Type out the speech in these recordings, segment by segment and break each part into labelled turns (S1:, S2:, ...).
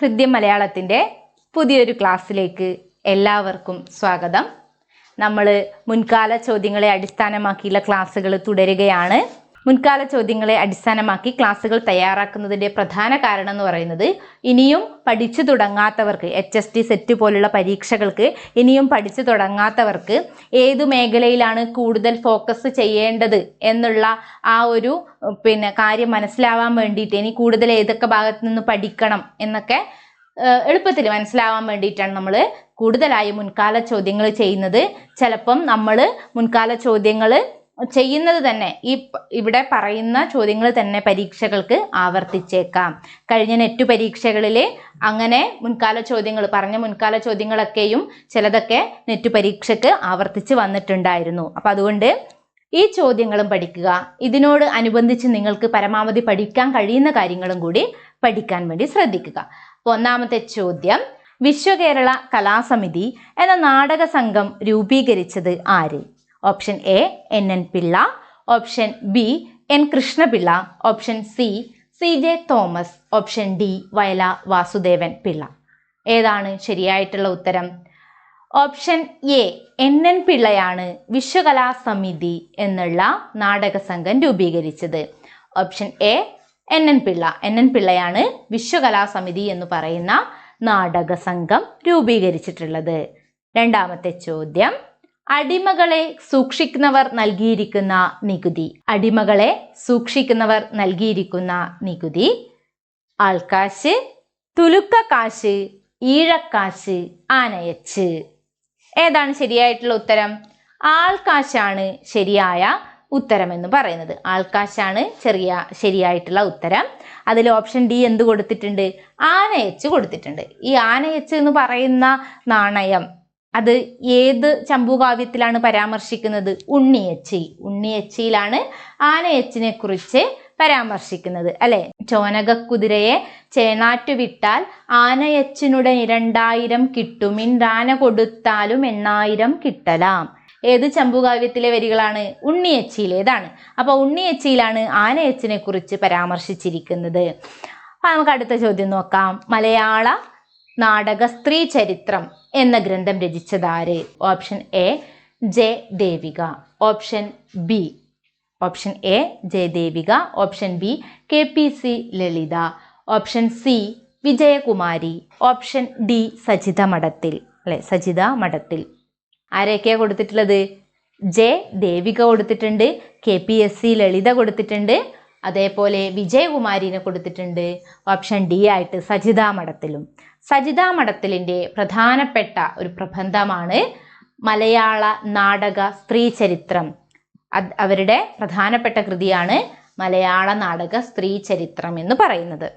S1: ഹൃദ്യം മലയാളത്തിന്റെ പുതിയൊരു ക്ലാസ്സിലേക്ക് എല്ലാവർക്കും സ്വാഗതം. നമ്മൾ മുൻകാല ചോദ്യങ്ങളെ അടിസ്ഥാനമാക്കിയുള്ള ക്ലാസ്സുകൾ തുടരുകയാണ്. മുൻകാല ചോദ്യങ്ങളെ അടിസ്ഥാനമാക്കി ക്ലാസ്സുകൾ തയ്യാറാക്കുന്നതിന്റെ പ്രധാന കാരണം എന്ന് പറയുന്നത് ഇനിയും പഠിച്ചു തുടങ്ങാത്തവർക്ക് എച്ച് എസ് ടി സെറ്റ് പോലുള്ള പരീക്ഷകൾക്ക് ഇനിയും പഠിച്ചു തുടങ്ങാത്തവർക്ക് ഏതു മേഖലയിലാണ് കൂടുതൽ ഫോക്കസ് ചെയ്യേണ്ടത് എന്നുള്ള ആ ഒരു പിന്നെ കാര്യം മനസ്സിലാവാൻ വേണ്ടിയിട്ട് ഇനി കൂടുതൽ ഏതൊക്കെ ഭാഗത്തു നിന്ന് പഠിക്കണം എന്നൊക്കെ എളുപ്പത്തിൽ മനസ്സിലാവാൻ വേണ്ടിയിട്ടാണ് നമ്മൾ കൂടുതലായി മുൻകാല ചോദ്യങ്ങൾ ചെയ്യുന്നത്. ചിലപ്പം നമ്മൾ മുൻകാല ചോദ്യങ്ങൾ ചെയ്യുന്നത് തന്നെ. ഈ ഇവിടെ പറയുന്ന ചോദ്യങ്ങൾ തന്നെ പരീക്ഷകൾക്ക് ആവർത്തിച്ചേക്കാം. കഴിഞ്ഞ നെറ്റ് പരീക്ഷകളിൽ അങ്ങനെ മുൻകാല ചോദ്യങ്ങൾ പറഞ്ഞ മുൻകാല ചോദ്യങ്ങളൊക്കെയും ചിലതൊക്കെ നെറ്റ് പരീക്ഷയ്ക്ക് ആവർത്തിച്ച് വന്നിട്ടുണ്ടായിരുന്നു. അപ്പം അതുകൊണ്ട് ഈ ചോദ്യങ്ങളും പഠിക്കുക. ഇതിനോട് അനുബന്ധിച്ച് നിങ്ങൾക്ക് പരമാവധി പഠിക്കാൻ കഴിയുന്ന കാര്യങ്ങളും കൂടി പഠിക്കാൻ വേണ്ടി ശ്രദ്ധിക്കുക. ഒന്നാമത്തെ ചോദ്യം വിശ്വകേരള കലാസമിതി എന്ന നാടക സംഘം രൂപീകരിച്ചത് ആര്? Option A N N Pillai option B N Krishnapillai option C C J Thomas option D Vayala Vasudevan Pillai ഏതാണ് ശരിയായിട്ടുള്ള ഉത്തരം? ഓപ്ഷൻ എ എൻ എൻ പിള്ളയാണ് വിശ്വകലാ സമിതി എന്നുള്ള നാടക സംഘം രൂപീകരിച്ചത്. Option A N N Pillai N N പിള്ളയാണ് വിശ്വകലാ സമിതി എന്ന് പറയുന്ന നാടക സംഘം രൂപീകരിച്ചിട്ടുള്ളത്. രണ്ടാമത്തെ ചോദ്യം. അടിമകളെ സൂക്ഷിക്കുന്നവർ നൽകിയിരിക്കുന്ന നികുതി. അടിമകളെ സൂക്ഷിക്കുന്നവർ നൽകിയിരിക്കുന്ന നികുതി. ആൾക്കാശ് തുലുക്കക്കാശ് ഈഴക്കാശ് ആനയച്ച്. ഏതാണ് ശരിയായിട്ടുള്ള ഉത്തരം? ആൾക്കാശാണ് ശരിയായ ഉത്തരം എന്ന് പറയുന്നത്. ആൾക്കാശാണ് ചെറിയ ശരിയായിട്ടുള്ള ഉത്തരം. അതിൽ ഓപ്ഷൻ ഡി എന്ത് കൊടുത്തിട്ടുണ്ട്? ആനയച്ച് കൊടുത്തിട്ടുണ്ട്. ഈ ആനയച്ച് എന്ന് പറയുന്ന നാണയം അത് ഏത് ചമ്പുകാവ്യത്തിലാണ് പരാമർശിക്കുന്നത്? ഉണ്ണിയച്ചി. ഉണ്ണിയച്ചിയിലാണ് ആനയച്ചിനെ കുറിച്ച് പരാമർശിക്കുന്നത് അല്ലെ? ചോനകക്കുതിരയെ ചേനാറ്റു വിട്ടാൽ ആനയച്ചിനുടെ രണ്ടായിരം കിട്ടുമിൻ ദാന കൊടുത്താലും എണ്ണായിരം കിട്ടലാം. ഏത് ചമ്പുകാവ്യത്തിലെ വരികളാണ്? ഉണ്ണിയച്ചിയിലേതാണ്. അപ്പൊ ഉണ്ണിയച്ചിയിലാണ് ആനയച്ചിനെ കുറിച്ച് പരാമർശിച്ചിരിക്കുന്നത്. അപ്പൊ നമുക്ക് അടുത്ത ചോദ്യം നോക്കാം. മലയാള നാടക സ്ത്രീ ചരിത്രം എന്ന ഗ്രന്ഥം രചിച്ചതാര്? Option A J Devika. Option B option A Jayadevika option B K P C Lalitha. Option C Vijayakumari. Option D Sajitha Madathil. അല്ലെ സജിത മഠത്തിൽ. ആരൊക്കെയാണ് കൊടുത്തിട്ടുള്ളത്? ജെ ദേവിക കൊടുത്തിട്ടുണ്ട് K P S C Lalitha കൊടുത്തിട്ടുണ്ട് അതേപോലെ വിജയകുമാരിനെ കൊടുത്തിട്ടുണ്ട്. ഓപ്ഷൻ ഡി ആയിട്ട് സജിത മഠത്തിലും. സജിത മഠത്തിലിന്റെ പ്രധാനപ്പെട്ട ഒരു പ്രബന്ധമാണ് മലയാള നാടക സ്ത്രീ ചരിത്രം അവരുടെ പ്രധാനപ്പെട്ട കൃതിയാണ് മലയാള നാടക സ്ത്രീ ചരിത്രം എന്ന് പറയുന്നത്.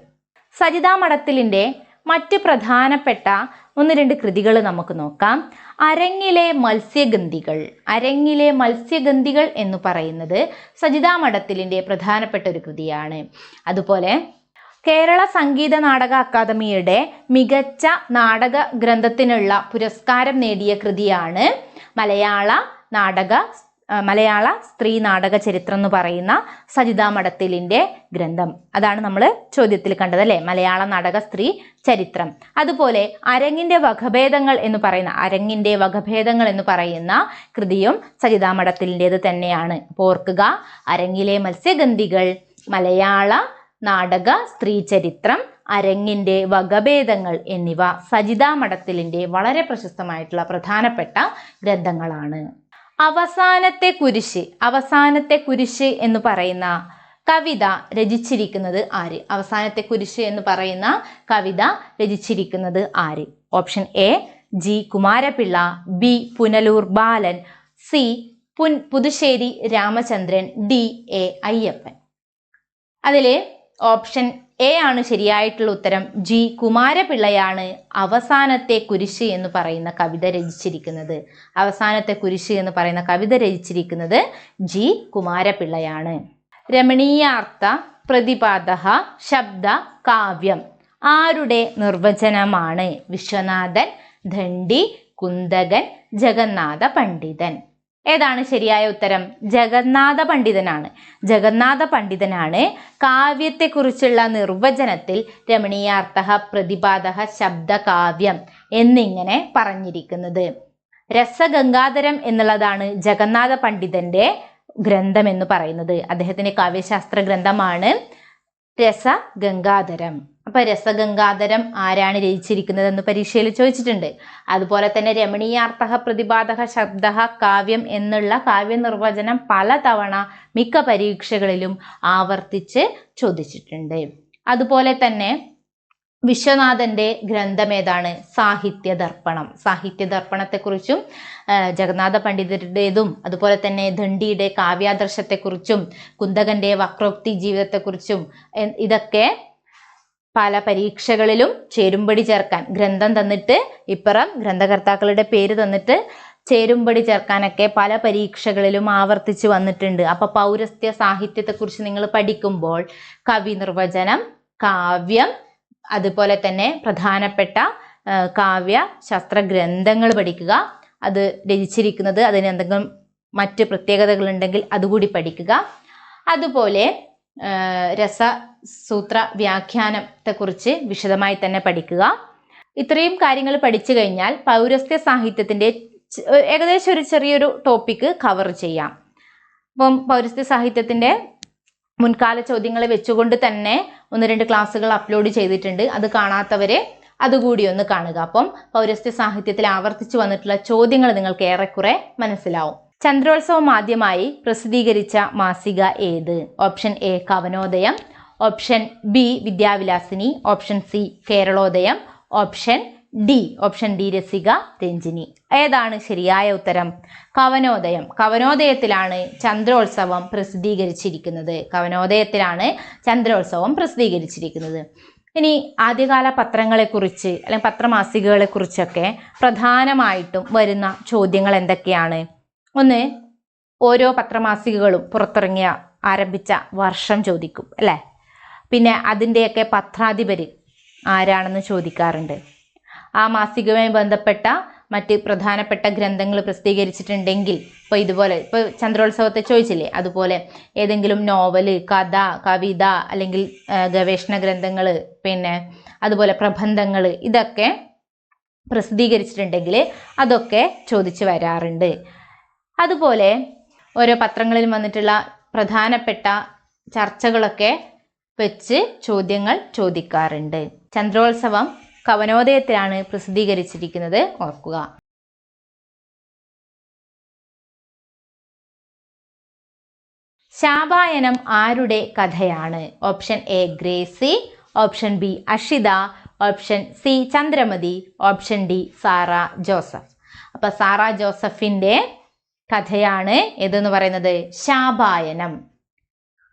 S1: സജിതാ മഠത്തിലിന്റെ മറ്റ് പ്രധാനപ്പെട്ട ഒന്ന് രണ്ട് കൃതികൾ നമുക്ക് നോക്കാം. അരങ്ങിലെ മത്സ്യഗന്ധികൾ. അരങ്ങിലെ മത്സ്യഗന്ധികൾ എന്ന് പറയുന്നത് സജിതാ മഠത്തിലിന്റെ പ്രധാനപ്പെട്ട ഒരു കൃതിയാണ്. അതുപോലെ കേരള സംഗീത നാടക അക്കാദമിയുടെ മികച്ച നാടക ഗ്രന്ഥത്തിനുള്ള പുരസ്കാരം നേടിയ കൃതിയാണ് മലയാള നാടക മലയാള സ്ത്രീ നാടക ചരിത്രം എന്ന് പറയുന്ന സജിതാ മഠത്തിലിന്റെ ഗ്രന്ഥം. അതാണ് നമ്മൾ ചോദ്യത്തിൽ കണ്ടത് അല്ലേ? മലയാള നാടക സ്ത്രീ ചരിത്രം. അതുപോലെ അരങ്ങിന്റെ വകഭേദങ്ങൾ എന്ന് പറയുന്ന അരങ്ങിന്റെ വകഭേദങ്ങൾ എന്ന് പറയുന്ന കൃതിയും സജിതാ മഠത്തിലിന്റേത് തന്നെയാണ്. ഓർക്കുക അരങ്ങിലെ മത്സ്യഗന്ധികൾ മലയാള നാടക സ്ത്രീചരിത്രം അരങ്ങിന്റെ വകഭേദങ്ങൾ എന്നിവ സജിതാ മഠത്തിലിന്റെ വളരെ പ്രശസ്തമായിട്ടുള്ള പ്രധാനപ്പെട്ട ഗ്രന്ഥങ്ങളാണ്. അവസാനത്തെ കുരിശ് അവസാനത്തെ കുരിശ് എന്ന് പറയുന്ന കവിത രചിച്ചിരിക്കുന്നത് ആര്? അവസാനത്തെ കുരിശ് എന്ന് പറയുന്ന കവിത രചിച്ചിരിക്കുന്നത് ആര്? Option A G Kumarapillai B Punalur Balan C പുൻ Puthussery Ramachandran D A Ayyappan. അതിൽ ഓപ്ഷൻ എ ആണ് ശരിയായിട്ടുള്ള ഉത്തരം. ജി കുമാരപിള്ളയാണ് അവസാനത്തെ കുരിശ് എന്ന് പറയുന്ന കവിത രചിച്ചിരിക്കുന്നത്. അവസാനത്തെ കുരിശ് എന്ന് പറയുന്ന കവിത രചിച്ചിരിക്കുന്നത് ജി കുമാരപിള്ളയാണ്. രമണീയാർത്ഥ പ്രതിപാദ ശബ്ദ കാവ്യം ആരുടെ നിർവചനമാണ്? വിശ്വനാഥൻ ധണ്ഡി കുന്തകൻ ജഗന്നാഥ പണ്ഡിതൻ. ഏതാണ് ശരിയായ ഉത്തരം? ജഗന്നാഥ പണ്ഡിതനാണ്. ജഗന്നാഥ പണ്ഡിതനാണ്. കാവ്യത്തെക്കുറിച്ചുള്ള നിർവചനത്തിൽ രമണീയാർത്ഥ പ്രതിപാദ ശബ്ദകാവ്യം എന്നിങ്ങനെ പറഞ്ഞിരിക്കുന്നത്. രസഗംഗാധരം എന്നുള്ളതാണ് ജഗന്നാഥ പണ്ഡിതന്റെ ഗ്രന്ഥം എന്ന് പറയുന്നത്. അദ്ദേഹത്തിന്റെ കാവ്യശാസ്ത്ര ഗ്രന്ഥമാണ് രസഗംഗാധരം. അപ്പൊ രസഗംഗാധരം ആരാണ് രചിച്ചിരിക്കുന്നത് എന്ന് പരീക്ഷയിൽ ചോദിച്ചിട്ടുണ്ട്. അതുപോലെ തന്നെ രമണീയാർത്ഥ പ്രതിപാദക ശബ്ദ കാവ്യം എന്നുള്ള കാവ്യ നിർവചനം പലതവണ മിക്ക പരീക്ഷകളിലും ആവർത്തിച്ച് ചോദിച്ചിട്ടുണ്ട്. അതുപോലെ തന്നെ വിശ്വനാഥന്റെ ഗ്രന്ഥം ഏതാണ്? സാഹിത്യ ദർപ്പണം സാഹിത്യ ദർപ്പണത്തെക്കുറിച്ചും ജഗന്നാഥ പണ്ഡിതരുടേതും അതുപോലെ തന്നെ ദണ്ഡിയുടെ കാവ്യാദർശത്തെക്കുറിച്ചും കുന്തകന്റെ വക്രോക്തി ജീവിതത്തെക്കുറിച്ചും ഇതൊക്കെ പല പരീക്ഷകളിലും ചേരുംപടി ചേർക്കാൻ ഗ്രന്ഥം തന്നിട്ട് ഇപ്പുറം ഗ്രന്ഥകർത്താക്കളുടെ പേര് തന്നിട്ട് ചേരുംപടി ചേർക്കാനൊക്കെ പല പരീക്ഷകളിലും ആവർത്തിച്ച് വന്നിട്ടുണ്ട്. അപ്പൊ പൗരസ്ത്യ സാഹിത്യത്തെക്കുറിച്ച് നിങ്ങൾ പഠിക്കുമ്പോൾ കവി നിർവചനം കാവ്യം അതുപോലെ തന്നെ പ്രധാനപ്പെട്ട കാവ്യ ശാസ്ത്ര ഗ്രന്ഥങ്ങൾ പഠിക്കുക അത് രചിച്ചിരിക്കുന്നത് അതിന് എന്തെങ്കിലും മറ്റ് പ്രത്യേകതകളുണ്ടെങ്കിൽ അതുകൂടി പഠിക്കുക. അതുപോലെ രസസൂത്ര വ്യാഖ്യാനത്തെക്കുറിച്ച് വിശദമായി തന്നെ പഠിക്കുക. ഇത്രയും കാര്യങ്ങൾ പഠിച്ചു കഴിഞ്ഞാൽ പൗരസ്ത്യ സാഹിത്യത്തിന്റെ ഏകദേശം ഒരു ചെറിയൊരു ടോപ്പിക്ക് കവർ ചെയ്യാം. അപ്പം പൗരസ്ത്യ സാഹിത്യത്തിന്റെ മുൻകാല ചോദ്യങ്ങൾ വെച്ചുകൊണ്ട് തന്നെ ഒന്ന് രണ്ട് ക്ലാസ്സുകൾ അപ്ലോഡ് ചെയ്തിട്ടുണ്ട്. അത് കാണാത്തവരെ അതുകൂടി ഒന്ന് കാണുക. അപ്പം പൗരസ്ത്യ സാഹിത്യത്തിൽ ആവർത്തിച്ചു വന്നിട്ടുള്ള ചോദ്യങ്ങൾ നിങ്ങൾക്ക് ഏറെക്കുറെ മനസ്സിലാവും. ചന്ദ്രോത്സവം ആദ്യമായി പ്രസിദ്ധീകരിച്ച മാസിക ഏത്? Option A Kavanodayam. Option B Vidyavilasini. Option C Keralodayam. Option D option D Rasika Ranjini. ഏതാണ് ശരിയായ ഉത്തരം? കവനോദയം. കവനോദയത്തിലാണ് ചന്ദ്രോത്സവം പ്രസിദ്ധീകരിച്ചിരിക്കുന്നത്. കവനോദയത്തിലാണ് ചന്ദ്രോത്സവം പ്രസിദ്ധീകരിച്ചിരിക്കുന്നത്. ഇനി ആദ്യകാല പത്രങ്ങളെക്കുറിച്ച് അല്ലെങ്കിൽ പത്രമാസികകളെക്കുറിച്ചൊക്കെ പ്രധാനമായിട്ടും വരുന്ന ചോദ്യങ്ങൾ എന്തൊക്കെയാണ്? ഒന്ന് ഓരോ പത്രമാസികകളും പുറത്തിറങ്ങിയ ആരംഭിച്ച വർഷം ചോദിക്കും അല്ലേ? പിന്നെ അതിന്റെയൊക്കെ പത്രാധിപർ ആരാണെന്ന് ചോദിക്കാറുണ്ട്. ആ മാസികയുമായി ബന്ധപ്പെട്ട മറ്റ് പ്രധാനപ്പെട്ട ഗ്രന്ഥങ്ങൾ പ്രസിദ്ധീകരിച്ചിട്ടുണ്ടെങ്കിൽ ഇപ്പോൾ ഇതുപോലെ ഇപ്പോൾ ചന്ദ്രോത്സവത്തെ ചോദിച്ചില്ലേ? അതുപോലെ ഏതെങ്കിലും നോവൽ കഥ കവിത അല്ലെങ്കിൽ ഗവേഷണ ഗ്രന്ഥങ്ങൾ പിന്നെ അതുപോലെ പ്രബന്ധങ്ങൾ ഇതൊക്കെ പ്രസിദ്ധീകരിച്ചിട്ടുണ്ടെങ്കിൽ അതൊക്കെ ചോദിച്ചു വരാറുണ്ട്. അതുപോലെ ഓരോ പത്രങ്ങളിൽ വന്നിട്ടുള്ള പ്രധാനപ്പെട്ട ചർച്ചകളൊക്കെ വെച്ച് ചോദ്യങ്ങൾ ചോദിക്കാറുണ്ട്. ചന്ദ്രോത്സവം കവനോദയത്തിലാണ് പ്രസിദ്ധീകരിച്ചിരിക്കുന്നത്. ഓർക്കുക. ശാപായനം ആരുടെ കഥയാണ്? Option A Gracy option B Ashitha option C Chandramathi option D Sara Joseph. അപ്പൊ സാറ ജോസഫിന്റെ കഥയാണ് ഏതെന്ന് പറയുന്നത്? ശാപായനം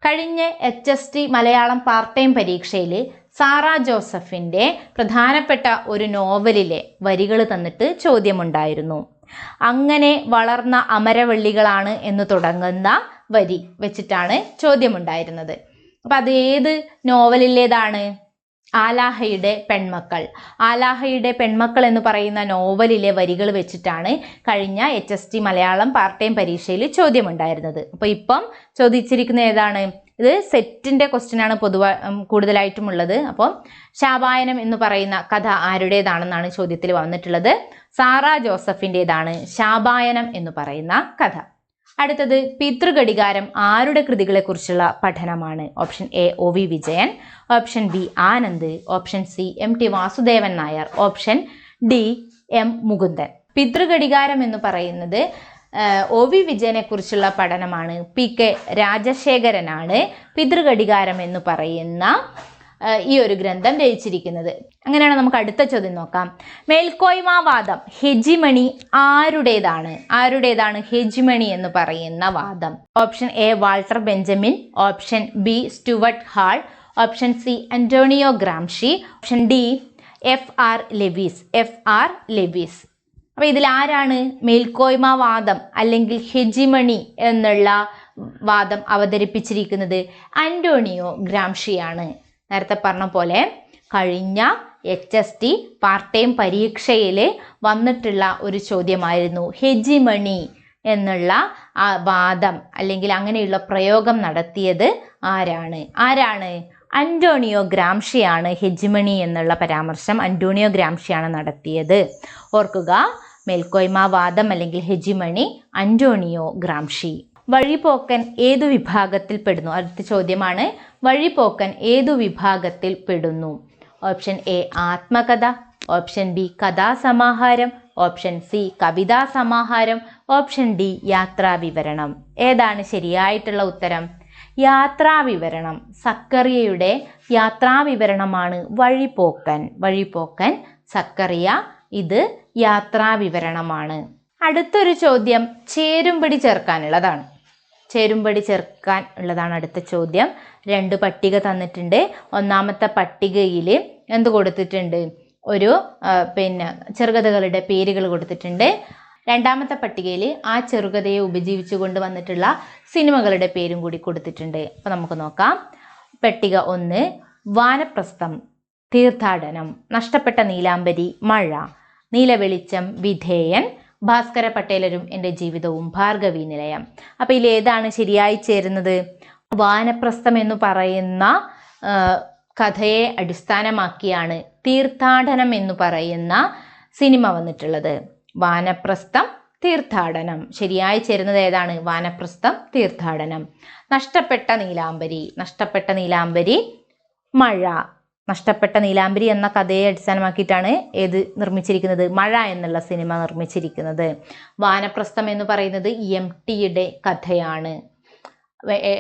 S1: കഴിഞ്ഞ H S T Malayalam part time പരീക്ഷയിൽ സാറ ജോസഫിന്റെ പ്രധാനപ്പെട്ട ഒരു നോവലിലെ വരികൾ തന്നിട്ട് ചോദ്യമുണ്ടായിരുന്നു. അങ്ങനെ വളർന്ന അമരവള്ളികളാണ് എന്ന് തുടങ്ങുന്ന വരി വെച്ചിട്ടാണ് ചോദ്യമുണ്ടായിരുന്നത്. അപ്പം അത് ഏത് നോവലിലേതാണ്? ആലാഹയുടെ പെൺമക്കൾ. ആലാഹയുടെ പെൺമക്കൾ എന്ന് പറയുന്ന നോവലിലെ വരികൾ വെച്ചിട്ടാണ് കഴിഞ്ഞ H S T Malayalam part time പരീക്ഷയിൽ ചോദ്യമുണ്ടായിരുന്നത്. അപ്പോൾ ഇപ്പം ചോദിച്ചിരിക്കുന്ന ഏതാണ്? ഇത് സെറ്റിന്റെ ക്വസ്റ്റ്യൻ ആണ് പൊതുവാ കൂടുതലായിട്ടും ഉള്ളത്. അപ്പം ശാപായനം എന്ന് പറയുന്ന കഥ ആരുടേതാണെന്നാണ് ചോദ്യത്തിൽ വന്നിട്ടുള്ളത്. സാറ ജോസഫിന്റെതാണ് ശാപായനം എന്ന് പറയുന്ന കഥ. അടുത്തത് പിതൃഘടികാരം ആരുടെ കൃതികളെക്കുറിച്ചുള്ള പഠനമാണ്? Option A O V Vijayan option B Anand option C M T Vasudevan Nair option D M Mukundan. പിതൃഘടികാരം എന്ന് പറയുന്നത് ഒ വി വിജയനെ കുറിച്ചുള്ള പഠനമാണ്. പി കെ രാജശേഖരനാണ് പിതൃഘടികാരം എന്ന് പറയുന്ന ഈ ഒരു ഗ്രന്ഥം രചിച്ചിരിക്കുന്നത്. അങ്ങനെയാണ് നമുക്ക് അടുത്ത ചോദ്യം നോക്കാം. മേൽക്കോയ്മവാദം ഹെജിമണി ആരുടേതാണ്? ആരുടേതാണ് ഹെജിമണി എന്ന് പറയുന്ന വാദം? Option A Walter Benjamin. Option B Stuart Hall. Option C Antonio Gramsci. Option D F R Leavis. F R Leavis. അപ്പോൾ ഇതിൽ ആരാണ് മേൽക്കോയ്മവാദം അല്ലെങ്കിൽ ഹെജിമണി എന്നുള്ള വാദം അവതരിപ്പിച്ചിരിക്കുന്നത്? അന്റോണിയോ ഗ്രാംഷിയാണ്. നേരത്തെ പറഞ്ഞ പോലെ കഴിഞ്ഞ H S T part time പരീക്ഷയിൽ വന്നിട്ടുള്ള ഒരു ചോദ്യമായിരുന്നു ഹെജിമണി എന്നുള്ള ആ വാദം അല്ലെങ്കിൽ അങ്ങനെയുള്ള പ്രയോഗം നടത്തിയത് ആരാണ്? ആരാണ്? അന്റോണിയോ ഗ്രാംഷിയാണ് ഹെജിമണി എന്നുള്ള പരാമർശം അന്റോണിയോ ഗ്രാംഷിയാണ് നടത്തിയത്. ഓർക്കുക മേൽക്കോയ്മ വാദം അല്ലെങ്കിൽ ഹെജിമണി അന്റോണിയോ ഗ്രാംഷി. വഴിപോക്കൻ ഏതു വിഭാഗത്തിൽ പെടുന്നു? അടുത്ത ചോദ്യമാണ് വഴിപോക്കൻ ഏതു വിഭാഗത്തിൽ പെടുന്നു? ഓപ്ഷൻ എ ആത്മകഥ. ഓപ്ഷൻ ബി കഥാസമാഹാരം. ഓപ്ഷൻ സി കവിതാ സമാഹാരം ഓപ്ഷൻ ഡി യാത്രാവിവരണം. ഏതാണ് ശരിയായിട്ടുള്ള ഉത്തരം? യാത്രാവിവരണം. സക്കറിയയുടെ യാത്രാ വിവരണമാണ് വഴിപോക്കൻ. വഴിപോക്കൻ സക്കറിയ ഇത് യാത്രാ വിവരണമാണ് അടുത്തൊരു ചോദ്യം ചേരുംപിടി ചേർക്കാനുള്ളതാണ്. ചേരുംപടി ചേർക്കാൻ ഉള്ളതാണ് അടുത്ത ചോദ്യം. രണ്ട് പട്ടിക തന്നിട്ടുണ്ട്. ഒന്നാമത്തെ പട്ടികയിൽ എന്ത് കൊടുത്തിട്ടുണ്ട്? ഒരു പിന്നെ ചെറുകഥകളുടെ പേരുകൾ കൊടുത്തിട്ടുണ്ട്. രണ്ടാമത്തെ പട്ടികയിൽ ആ ചെറുകഥയെ ഉപജീവിച്ചു കൊണ്ട് വന്നിട്ടുള്ള സിനിമകളുടെ പേരും കൂടി കൊടുത്തിട്ടുണ്ട്. അപ്പോൾ നമുക്ക് നോക്കാം. പട്ടിക ഒന്ന് വാനപ്രസ്ഥം തീർത്ഥാടനം നഷ്ടപ്പെട്ട നീലാംബരി മഴ നീലവെളിച്ചം വിധേയൻ ഭാസ്കര പട്ടേലരും എന്റെ ജീവിതവും ഭാർഗവി നിലയം. അപ്പോൾ ഏതാണ് ശരിയായി ചേരുന്നത്? വാനപ്രസ്ഥം എന്ന് പറയുന്ന കഥയെ അടിസ്ഥാനമാക്കിയാണ് തീർത്ഥാടനം എന്ന് പറയുന്ന സിനിമ വന്നിട്ടുള്ളത്. വാനപ്രസ്ഥം തീർത്ഥാടനം. ശരിയായി ചേരുന്നത് ഏതാണ്? വാനപ്രസ്ഥം തീർത്ഥാടനം. നഷ്ടപ്പെട്ട നീലാംബരി നഷ്ടപ്പെട്ട നീലാംബരി മഴ. നഷ്ടപ്പെട്ട നീലാംബരി എന്ന കഥയെ അടിസ്ഥാനമാക്കിയിട്ടാണ് ഏത് നിർമ്മിച്ചിരിക്കുന്നത്? മഴ എന്നുള്ള സിനിമ നിർമ്മിച്ചിരിക്കുന്നത്. വാനപ്രസ്ഥം എന്ന് പറയുന്നത് എം ടിയുടെ കഥയാണ്.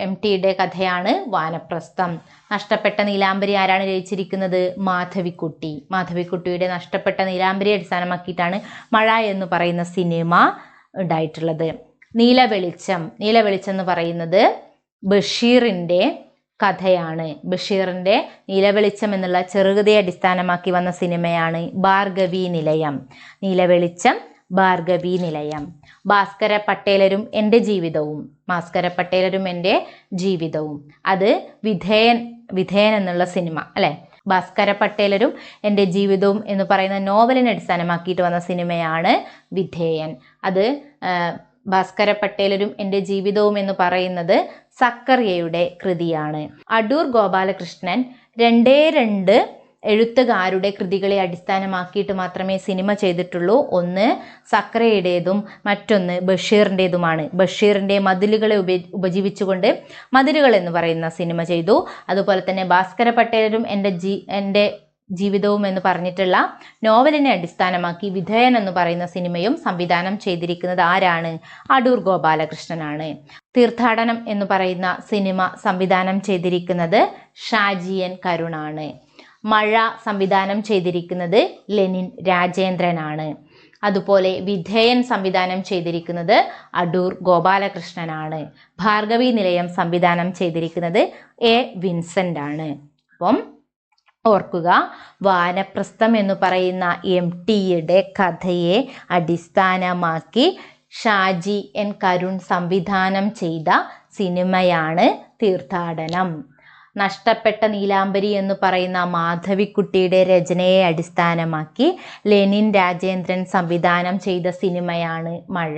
S1: എം ടിയുടെ കഥയാണ് വാനപ്രസ്ഥം. നഷ്ടപ്പെട്ട നീലാംബരി ആരാണ് രചിച്ചിരിക്കുന്നത്? മാധവിക്കുട്ടി. മാധവിക്കുട്ടിയുടെ നഷ്ടപ്പെട്ട നീലാംബരി അടിസ്ഥാനമാക്കിയിട്ടാണ് മഴ എന്ന് പറയുന്ന സിനിമ ഉണ്ടായിട്ടുള്ളത്. നീലവെളിച്ചം. നീലവെളിച്ചം എന്ന് പറയുന്നത് ബഷീറിന്റെ കഥയാണ്. ബഷീറിന്റെ നീലവെളിച്ചം എന്നുള്ള ചെറുകഥയെ അടിസ്ഥാനമാക്കി വന്ന സിനിമയാണ് ഭാർഗവി നിലയം. നീലവെളിച്ചം ഭാർഗവി നിലയം. ഭാസ്കര പട്ടേലരും എന്റെ ജീവിതവും. ഭാസ്കര പട്ടേലരും എന്റെ ജീവിതവും. അത് വിധേയൻ വിധേയൻ എന്നുള്ള സിനിമ അല്ലേ? ഭാസ്കര പട്ടേലരും എന്റെ ജീവിതവും എന്ന് പറയുന്ന നോവലിനെ അടിസ്ഥാനമാക്കിയിട്ട് വന്ന സിനിമയാണ് വിധേയൻ. അത് ഭാസ്കര പട്ടേലരും എന്റെ ജീവിതവും എന്ന് പറയുന്നത് സക്കറിയയുടെ കൃതിയാണ്. അടൂർ ഗോപാലകൃഷ്ണൻ രണ്ടേ രണ്ട് എഴുത്തുകാരുടെ കൃതികളെ അടിസ്ഥാനമാക്കിയിട്ട് മാത്രമേ സിനിമ ചെയ്തിട്ടുള്ളൂ. ഒന്ന് സക്രയുടേതും മറ്റൊന്ന് ബഷീറിന്റെതുമാണ് ബഷീറിന്റെ മതിലുകളെ ഉപ ഉപജീവിച്ചുകൊണ്ട് മതിലുകൾ എന്ന് പറയുന്ന സിനിമ ചെയ്തു. അതുപോലെ തന്നെ ഭാസ്കര പട്ടേലും എന്റെ ജി എന്റെ ജീവിതവും എന്ന് പറഞ്ഞിട്ടുള്ള നോവലിനെ അടിസ്ഥാനമാക്കി വിധേയൻ എന്ന് പറയുന്ന സിനിമയും സംവിധാനം ചെയ്തിരിക്കുന്നത് ആരാണ്? അടൂർ ഗോപാലകൃഷ്ണനാണ്. തീർത്ഥാടനം എന്ന് പറയുന്ന സിനിമ സംവിധാനം ചെയ്തിരിക്കുന്നത് ഷാജിയൻ കരുണാണ്. മഴ സംവിധാനം ചെയ്തിരിക്കുന്നത് ലെനിൻ രാജേന്ദ്രനാണ്. അതുപോലെ വിധേയൻ സംവിധാനം ചെയ്തിരിക്കുന്നത് അടൂർ ഗോപാലകൃഷ്ണനാണ്. ഭാർഗവി നിലയം സംവിധാനം ചെയ്തിരിക്കുന്നത് എ വിൻസെന്റ് ആണ് അപ്പം ഓർക്കുക. വാനപ്രസ്ഥം എന്ന് പറയുന്ന എം ടിയുടെ കഥയെ അടിസ്ഥാനമാക്കി ഷാജി എൻ കരുൺ സംവിധാനം ചെയ്ത സിനിമയാണ് തീർത്ഥാടനം. നഷ്ടപ്പെട്ട നീലാംബരി എന്ന് പറയുന്ന മാധവിക്കുട്ടിയുടെ രചനയെ അടിസ്ഥാനമാക്കി ലെനിൻ രാജേന്ദ്രൻ സംവിധാനം ചെയ്ത സിനിമയാണ് മഴ.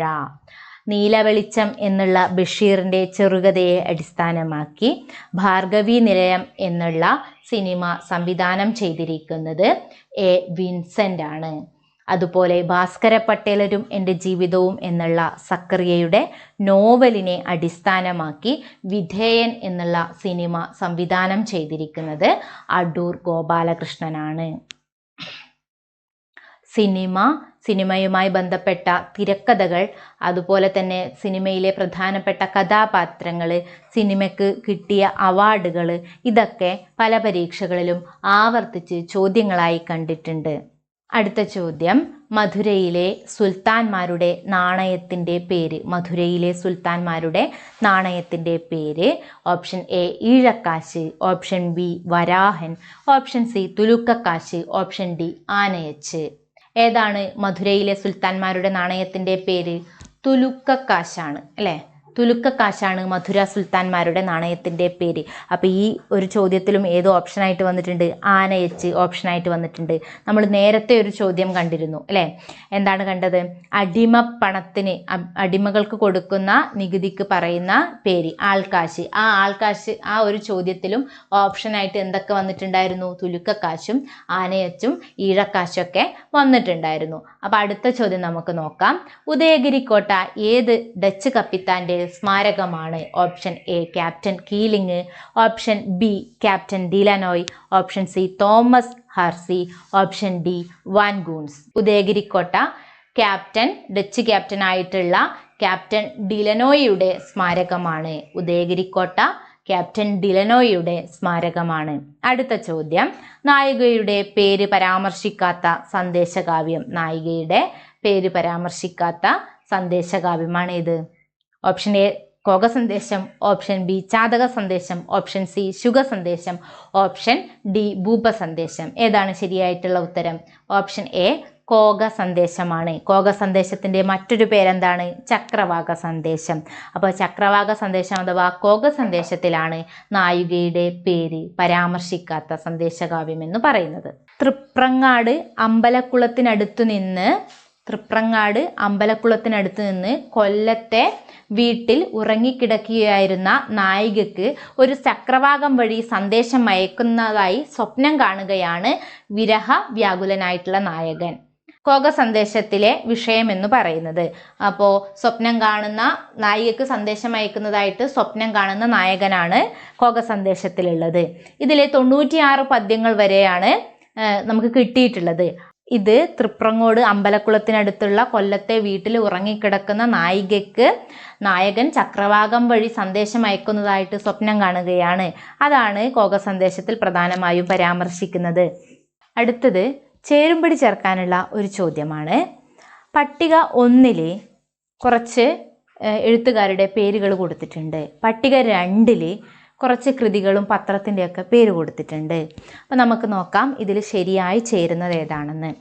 S1: നീലവെളിച്ചം എന്നുള്ള ബഷീറിന്റെ ചെറുകഥയെ അടിസ്ഥാനമാക്കി ഭാർഗവി നിലയം എന്നുള്ള സിനിമ സംവിധാനം ചെയ്തിരിക്കുന്നത് എ വിൻസെന്റ് ആണ്. അതുപോലെ ഭാസ്കര പട്ടേലരും എന്റെ ജീവിതവും എന്നുള്ള സക്കറിയയുടെ നോവലിനെ അടിസ്ഥാനമാക്കി വിധേയൻ എന്നുള്ള സിനിമ സംവിധാനം ചെയ്തിരിക്കുന്നത് അടൂർ ഗോപാലകൃഷ്ണനാണ്. സിനിമ സിനിമയുമായി ബന്ധപ്പെട്ട തിരക്കഥകൾ അതുപോലെ തന്നെ സിനിമയിലെ പ്രധാനപ്പെട്ട കഥാപാത്രങ്ങൾ സിനിമയ്ക്ക് കിട്ടിയ അവാർഡുകൾ ഇതൊക്കെ പല പരീക്ഷകളിലും ആവർത്തിച്ച് ചോദ്യങ്ങളായി കണ്ടിട്ടുണ്ട്. അടുത്ത ചോദ്യം മധുരയിലെ സുൽത്താൻമാരുടെ നാണയത്തിന്റെ പേര്. മധുരയിലെ സുൽത്താൻമാരുടെ നാണയത്തിന്റെ പേര്. ഓപ്ഷൻ എ ഈഴക്കാശ്. ഓപ്ഷൻ ബി വരാഹൻ. ഓപ്ഷൻ സി തുലുക്കക്കാശ്. ഓപ്ഷൻ ഡി ആനയച്ച്. ഏതാണ് മധുരയിലെ സുൽത്താൻമാരുടെ നാണയത്തിന്റെ പേര്? തുലുക്കക്കാശാണ് അല്ലേ? തുലുക്കക്കാശാണ് മധുര സുൽത്താൻമാരുടെ നാണയത്തിന്റെ പേര്. അപ്പോൾ ഈ ഒരു ചോദ്യത്തിലും ഏത് ഓപ്ഷനായിട്ട് വന്നിട്ടുണ്ട്? ആനയച്ച് ഓപ്ഷനായിട്ട് വന്നിട്ടുണ്ട്. നമ്മൾ നേരത്തെ ഒരു ചോദ്യം കണ്ടിരുന്നു അല്ലേ? എന്താണ് കണ്ടത്? അടിമ പണത്തിന് അടിമകൾക്ക് കൊടുക്കുന്ന നികുതിക്ക് പറയുന്ന പേര് ആൾക്കാശ്. ആ ആൾക്കാശ് ആ ഒരു ചോദ്യത്തിലും ഓപ്ഷനായിട്ട് എന്തൊക്കെ വന്നിട്ടുണ്ടായിരുന്നു? തുലുക്കക്കാശും ആനയച്ചും ഈഴക്കാശൊക്കെ വന്നിട്ടുണ്ടായിരുന്നു. അപ്പോൾ അടുത്ത ചോദ്യം നമുക്ക് നോക്കാം. ഉദയഗിരി കോട്ട ഏത് ഡച്ച് കപ്പിത്താന്റെ സ്മാരകമാണ് option A captain Keeling option B captain De Lannoy option C Thomas ഹാർസി option D Van Goens ഉദയഗിരിക്കോട്ട captain Dutch captain ആയിട്ടുള്ള ക്യാപ്റ്റൻ ഡിലനോയുടെ സ്മാരകമാണ്. ഉദയഗിരിക്കോട്ട ക്യാപ്റ്റൻ ഡിലനോയുടെ സ്മാരകമാണ്. അടുത്ത ചോദ്യം. നായികയുടെ പേര് പരാമർശിക്കാത്ത സന്ദേശകാവ്യം. നായികയുടെ പേര് പരാമർശിക്കാത്ത സന്ദേശകാവ്യമാണ് ഇത് ഓപ്ഷൻ എ കോക സന്ദേശം ഓപ്ഷൻ ബി ചാതക സന്ദേശം ഓപ്ഷൻ സി ശുഗ സന്ദേശം ഓപ്ഷൻ ഡി ഭൂപ സന്ദേശം ഏതാണ് ശരിയായിട്ടുള്ള ഉത്തരം? ഓപ്ഷൻ എ കോക സന്ദേശമാണ് കോക സന്ദേശത്തിന്റെ മറ്റൊരു പേരെന്താണ്? ചക്രവാക സന്ദേശം അപ്പോൾ ചക്രവാക സന്ദേശം അഥവാ കോക സന്ദേശത്തിലാണ് നായികയുടെ പേര് പരാമർശിക്കാത്ത സന്ദേശകാവ്യം എന്ന് പറയുന്നത്. തൃപ്രങ്ങാട് അമ്പലക്കുളത്തിനടുത്തു നിന്ന് തൃപ്രങ്ങാട് അമ്പലക്കുളത്തിനടുത്ത് നിന്ന് കൊല്ലത്തെ വീട്ടിൽ ഉറങ്ങിക്കിടക്കുകയായിരുന്ന നായികക്ക് ഒരു ചക്രവാകം വഴി സന്ദേശം അയക്കുന്നതായി സ്വപ്നം കാണുകയാണ് വിരഹ വ്യാകുലനായിട്ടുള്ള നായകൻ. കോക സന്ദേശത്തിലെ വിഷയമെന്ന് പറയുന്നത്. അപ്പോൾ സ്വപ്നം കാണുന്ന നായികക്ക് സന്ദേശം അയക്കുന്നതായിട്ട് സ്വപ്നം കാണുന്ന നായകനാണ് കോക സന്ദേശത്തിലുള്ളത്. ഇതിലെ തൊണ്ണൂറ്റിയാറ് പദ്യങ്ങൾ വരെയാണ് നമുക്ക് കിട്ടിയിട്ടുള്ളത്. ഇത് തൃപ്രങ്ങോട് അമ്പലക്കുളത്തിനടുത്തുള്ള കൊല്ലത്തെ വീട്ടിൽ ഉറങ്ങിക്കിടക്കുന്ന നായികയ്ക്ക് നായകൻ ചക്രവാകം വഴി സന്ദേശം അയക്കുന്നതായിട്ട് സ്വപ്നം കാണുകയാണ്. അതാണ് കോക സന്ദേശത്തിൽ പ്രധാനമായും പരാമർശിക്കുന്നത്. അടുത്തത് ചേരുംപടി ചേർക്കാനുള്ള ഒരു ചോദ്യമാണ്. പട്ടിക ഒന്നിലെ കുറച്ച് എഴുത്തുകാരുടെ പേരുകൾ കൊടുത്തിട്ടുണ്ട്. പട്ടിക രണ്ടിൽ കുറച്ച് കൃതികളും പത്രത്തിന്റെയൊക്കെ പേര് കൊടുത്തിട്ടുണ്ട്. അപ്പോൾ നമുക്ക് നോക്കാം ഇതിൽ ശരിയായി ചേരുന്നത് ഏതാണെന്ന്.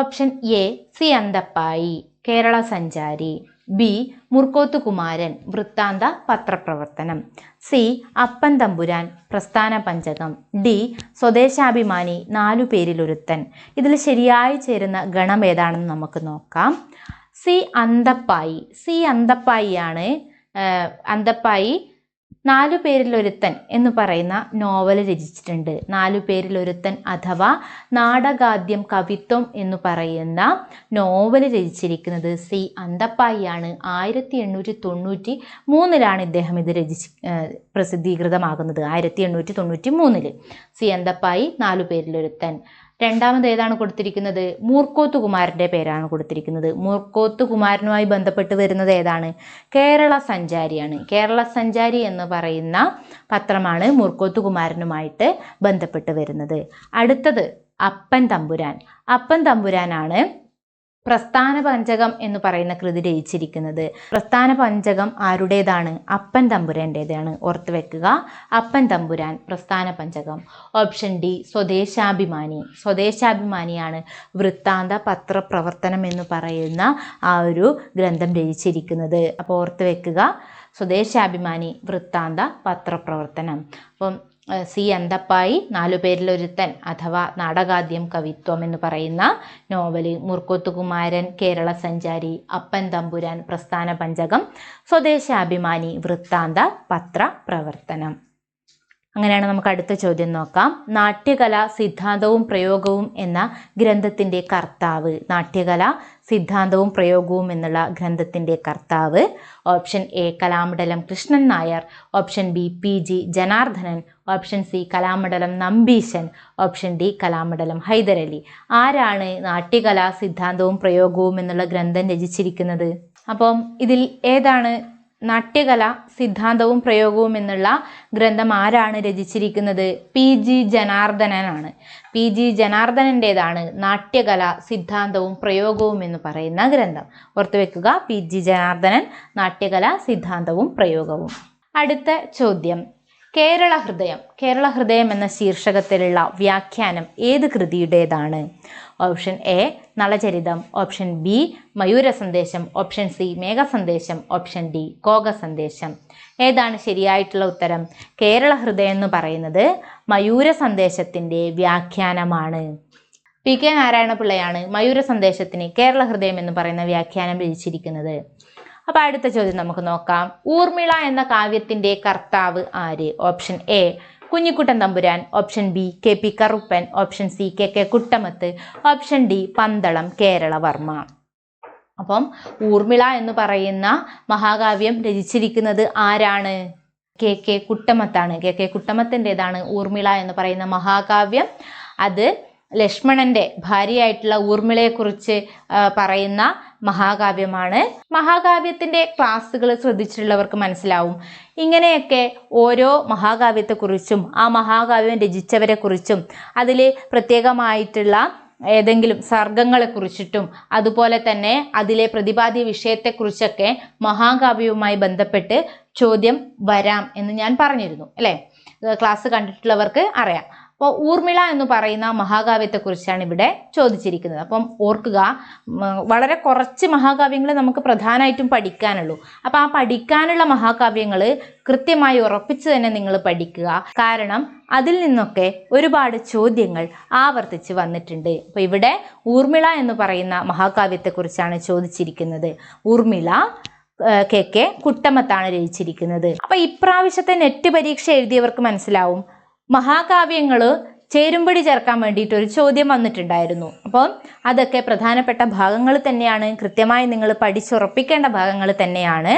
S1: Option A C Anthappayi Kerala Sanchari. B Murkoth Kumaran വൃത്താന്ത പത്രപ്രവർത്തനം. C അപ്പൻ തമ്പുരാൻ പ്രസ്ഥാന പഞ്ചകം. ഡി സ്വദേശാഭിമാനി നാലു പേരിലൊരുത്തൻ. ഇതിൽ ശരിയായി ചേരുന്ന ഗണം ഏതാണെന്ന് നമുക്ക് നോക്കാം. സി അന്തപ്പായി. സി അന്തപ്പായിയാണ് അന്തപ്പായി നാലു പേരിലൊരുത്തൻ എന്ന് പറയുന്ന നോവൽ രചിച്ചിട്ടുണ്ട്. നാലു പേരിലൊരുത്തൻ അഥവാ നാടകാദ്യം കവിത്വം എന്ന് പറയുന്ന നോവൽ രചിച്ചിരിക്കുന്നത് സി അന്തപ്പായിയാണ്. ആയിരത്തി എണ്ണൂറ്റി തൊണ്ണൂറ്റി മൂന്നിലാണ് ഇദ്ദേഹം ഇത് രചിച്ച് പ്രസിദ്ധീകൃതമാകുന്നത്. ആയിരത്തി എണ്ണൂറ്റി തൊണ്ണൂറ്റി മൂന്നിൽ സി അന്തപ്പായി നാലു പേരിലൊരുത്തൻ. രണ്ടാമത് ഏതാണ് കൊടുത്തിരിക്കുന്നത്? മൂർക്കോത്ത് കുമാരന്റെ പേരാണ് കൊടുത്തിരിക്കുന്നത്. മൂർക്കോത്ത് കുമാരനുമായി ബന്ധപ്പെട്ട് വരുന്നത് ഏതാണ്? കേരള സഞ്ചാരിയാണ്. കേരള സഞ്ചാരി എന്ന് പറയുന്ന പത്രമാണ് മൂർക്കോത്ത് കുമാരനുമായിട്ട് ബന്ധപ്പെട്ട് വരുന്നത്. അടുത്തത് അപ്പൻ തമ്പുരാൻ. അപ്പൻ തമ്പുരാനാണ് പ്രസ്ഥാന പഞ്ചകം എന്ന് പറയുന്ന കൃതി രചിച്ചിരിക്കുന്നത്. പ്രസ്ഥാന പഞ്ചകം ആരുടേതാണ്? അപ്പൻ തമ്പുരാന്റേതാണ് ഓർത്ത് വെക്കുക. Appan Thampuran പ്രസ്ഥാന പഞ്ചകം. Option D Swadeshabhimani. സ്വദേശാഭിമാനിയാണ് വൃത്താന്ത പത്രപ്രവർത്തനം എന്ന് പറയുന്ന ആ ഒരു ഗ്രന്ഥം രചിച്ചിരിക്കുന്നത്. അപ്പോൾ ഓർത്ത് വെക്കുക. സ്വദേശാഭിമാനി വൃത്താന്ത പത്രപ്രവർത്തനം. അപ്പം സി അന്തപ്പായി നാലു പേരിലൊരുത്തൻ അഥവാ നാടകാദ്യം കവിത്വം എന്ന് പറയുന്ന നോവൽ മുർക്കോത്തുകുമാരൻ കേരള സഞ്ചാരി അപ്പൻ തമ്പുരാൻ പ്രസ്ഥാന പഞ്ചകം സ്വദേശാഭിമാനി വൃത്താന്ത പത്ര പ്രവർത്തനം അങ്ങനെയാണ് നമുക്ക് അടുത്ത ചോദ്യം നോക്കാം. നാട്യകല സിദ്ധാന്തവും പ്രയോഗവും എന്ന ഗ്രന്ഥത്തിന്റെ കർത്താവ്. നാട്യകല സിദ്ധാന്തവും പ്രയോഗവും എന്നുള്ള ഗ്രന്ഥത്തിന്റെ കർത്താവ്. Option A Kalamandalam Krishnan Nair. Option B P G Janardhanan. Option C Kalamandalam Nambeesan. Option D Kalamandalam Hyderali. ആരാണ് നാട്യകല സിദ്ധാന്തവും പ്രയോഗവും എന്നുള്ള ഗ്രന്ഥം രചിച്ചിരിക്കുന്നത്? അപ്പം ഇതിൽ ഏതാണ് നാട്യകല സിദ്ധാന്തവും പ്രയോഗവും എന്നുള്ള ഗ്രന്ഥം ആരാണ് രചിച്ചിരിക്കുന്നത്? പി. ജി. ജനാർദ്ദനനാണ്. പി. ജി. ജനാർദ്ദനന്റേതാണ് നാട്യകല സിദ്ധാന്തവും പ്രയോഗവും എന്ന് പറയുന്ന ഗ്രന്ഥം. ഓർത്തു വെക്കുക പി. ജി. ജനാർദ്ദനൻ നാട്യകല സിദ്ധാന്തവും പ്രയോഗവും. അടുത്ത ചോദ്യം. കേരള ഹൃദയം. കേരള ഹൃദയം എന്ന ശീർഷകത്തിലുള്ള വ്യാഖ്യാനം ഏത് കൃതിയുടേതാണ്? Option A Nalacharitham option B Mayura Sandesham option C Meghasandesham option D Koka Sandesham ഏതാണ് ശരിയായിട്ടുള്ള ഉത്തരം? കേരള ഹൃദയം എന്ന് പറയുന്നത് മയൂര സന്ദേശത്തിന്റെ വ്യാഖ്യാനമാണ്. പി കെ നാരായണപിള്ളയാണ് മയൂര സന്ദേശത്തിന് കേരള ഹൃദയം എന്ന് പറയുന്ന വ്യാഖ്യാനം രചിച്ചിരിക്കുന്നത്. അപ്പോൾ അടുത്ത ചോദ്യം നമുക്ക് നോക്കാം. ഊർമിള എന്ന കാവ്യത്തിന്റെ കർത്താവ് ആര്? Option A Kunjikuttan Thampuran option B K P Karuppan option C K K Kuttamath option D Pandalam Keralavarma അപ്പം ഊർമിള എന്ന് പറയുന്ന മഹാകാവ്യം രചിച്ചിരിക്കുന്നത് ആരാണ്? കെ കെ കുട്ടമത്താണ്. കെ കെ കുട്ടമത്തിന്റെതാണ് ഊർമിള എന്ന് പറയുന്ന മഹാകാവ്യം. അത് ലക്ഷ്മണന്റെ ഭാര്യയായിട്ടുള്ള ഊർമിളയെക്കുറിച്ച് പറയുന്ന മഹാകാവ്യമാണ്. മഹാകാവ്യത്തിന്റെ ക്ലാസ്സുകൾ ശ്രദ്ധിച്ചിട്ടുള്ളവർക്ക് മനസ്സിലാവും. ഇങ്ങനെയൊക്കെ ഓരോ മഹാകാവ്യത്തെക്കുറിച്ചും ആ മഹാകാവ്യം രചിച്ചവരെക്കുറിച്ചും അതിൽ പ്രത്യേകമായിട്ടുള്ള ഏതെങ്കിലും സർഗങ്ങളെക്കുറിച്ചിട്ടും അതുപോലെ തന്നെ അതിലെ പ്രതിപാദ്യ വിഷയത്തെക്കുറിച്ചൊക്കെ മഹാകാവ്യവുമായി ബന്ധപ്പെട്ട് ചോദ്യം വരാം എന്ന് ഞാൻ പറഞ്ഞിരുന്നു അല്ലേ? ക്ലാസ് കണ്ടിട്ടുള്ളവർക്ക് അറിയാം. അപ്പോൾ ഊർമിള എന്ന് പറയുന്ന മഹാകാവ്യത്തെക്കുറിച്ചാണ് ഇവിടെ ചോദിച്ചിരിക്കുന്നത്. അപ്പം ഓർക്കുക വളരെ കുറച്ച് മഹാകാവ്യങ്ങൾ നമുക്ക് പ്രധാനമായിട്ടും പഠിക്കാനുള്ളൂ. അപ്പോൾ ആ പഠിക്കാനുള്ള മഹാകാവ്യങ്ങൾ കൃത്യമായി ഉറപ്പിച്ച് തന്നെ നിങ്ങൾ പഠിക്കുക. കാരണം അതിൽ നിന്നൊക്കെ ഒരുപാട് ചോദ്യങ്ങൾ ആവർത്തിച്ച് വന്നിട്ടുണ്ട്. അപ്പോൾ ഇവിടെ ഊർമിള എന്ന് പറയുന്ന മഹാകാവ്യത്തെക്കുറിച്ചാണ് ചോദിച്ചിരിക്കുന്നത്. ഊർമിള കെ കെ കുട്ടമത്താണ് രചിച്ചിരിക്കുന്നത്. അപ്പോൾ ഇപ്രാവശ്യത്തെ നെറ്റ് പരീക്ഷ എഴുതിയവർക്ക് മനസ്സിലാവും. മഹാകാവ്യങ്ങൾ ചേരുംപടി ചേർക്കാൻ വേണ്ടിയിട്ട് ഒരു ചോദ്യം വന്നിട്ടുണ്ടായിരുന്നു. അപ്പോൾ അതൊക്കെ പ്രധാനപ്പെട്ട ഭാഗങ്ങൾ തന്നെയാണ്. കൃത്യമായി നിങ്ങൾ പഠിച്ചുറപ്പിക്കേണ്ട ഭാഗങ്ങൾ തന്നെയാണ്.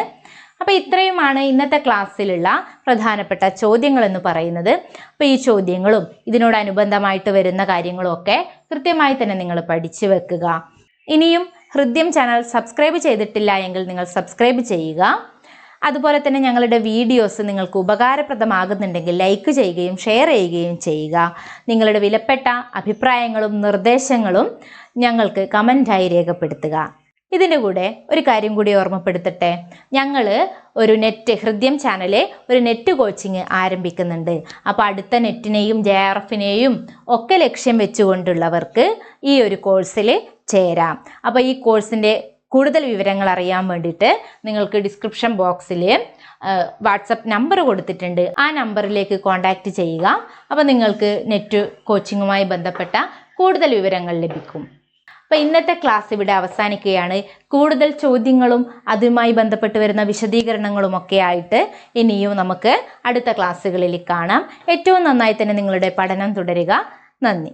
S1: അപ്പോൾ ഇത്രയുമാണ് ഇന്നത്തെ ക്ലാസ്സിലുള്ള പ്രധാനപ്പെട്ട ചോദ്യങ്ങൾ എന്ന് പറയുന്നത്. അപ്പോൾ ഈ ചോദ്യങ്ങളും ഇതിനോടനുബന്ധമായിട്ട് വരുന്ന കാര്യങ്ങളും ഒക്കെ കൃത്യമായി തന്നെ നിങ്ങൾ പഠിച്ചു വെക്കുക. ഇനിയും ഹൃദ്യം ചാനൽ സബ്സ്ക്രൈബ് ചെയ്തിട്ടില്ല എങ്കിൽ നിങ്ങൾ സബ്സ്ക്രൈബ് ചെയ്യുക. അതുപോലെ തന്നെ ഞങ്ങളുടെ വീഡിയോസ് നിങ്ങൾക്ക് ഉപകാരപ്രദമാകുന്നുണ്ടെങ്കിൽ ലൈക്ക് ചെയ്യുകയും ഷെയർ ചെയ്യുകയും ചെയ്യുക. നിങ്ങളുടെ വിലപ്പെട്ട അഭിപ്രായങ്ങളും നിർദ്ദേശങ്ങളും ഞങ്ങൾക്ക് കമന്റായി രേഖപ്പെടുത്തുക. ഇതിന്റെ കൂടെ ഒരു കാര്യം കൂടി ഓർമ്മപ്പെടുത്തട്ടെ. ഞങ്ങൾ ഒരു നെറ്റ് ഹൃദ്യം ചാനലെ ഒരു നെറ്റ് കോച്ചിങ് ആരംഭിക്കുന്നുണ്ട്. അപ്പോൾ അടുത്ത നെറ്റിനെയും ജെ ആർ എഫിനെയും ഒക്കെ ലക്ഷ്യം വെച്ചുകൊണ്ടുള്ളവർക്ക് ഈ ഒരു കോഴ്സിൽ ചേരാം. അപ്പോൾ ഈ കോഴ്സിന്റെ കൂടുതൽ വിവരങ്ങൾ അറിയാൻ വേണ്ടിയിട്ട് നിങ്ങൾക്ക് ഡിസ്ക്രിപ്ഷൻ ബോക്സിൽ വാട്സപ്പ് നമ്പർ കൊടുത്തിട്ടുണ്ട്. ആ നമ്പറിലേക്ക് കോൺടാക്റ്റ് ചെയ്യുക. അപ്പോൾ നിങ്ങൾക്ക് നെറ്റ് കോച്ചിങ്ങുമായി ബന്ധപ്പെട്ട കൂടുതൽ വിവരങ്ങൾ ലഭിക്കും. അപ്പോൾ ഇന്നത്തെ ക്ലാസ് ഇവിടെ അവസാനിക്കുകയാണ്. കൂടുതൽ ചോദ്യങ്ങളും അതുമായി ബന്ധപ്പെട്ട് വരുന്ന വിശദീകരണങ്ങളും ഒക്കെ ആയിട്ട് ഇനിയും നമുക്ക് അടുത്ത ക്ലാസ്സുകളിൽ കാണാം. ഏറ്റവും നന്നായി തന്നെ നിങ്ങളുടെ പഠനം തുടരുക. നന്ദി.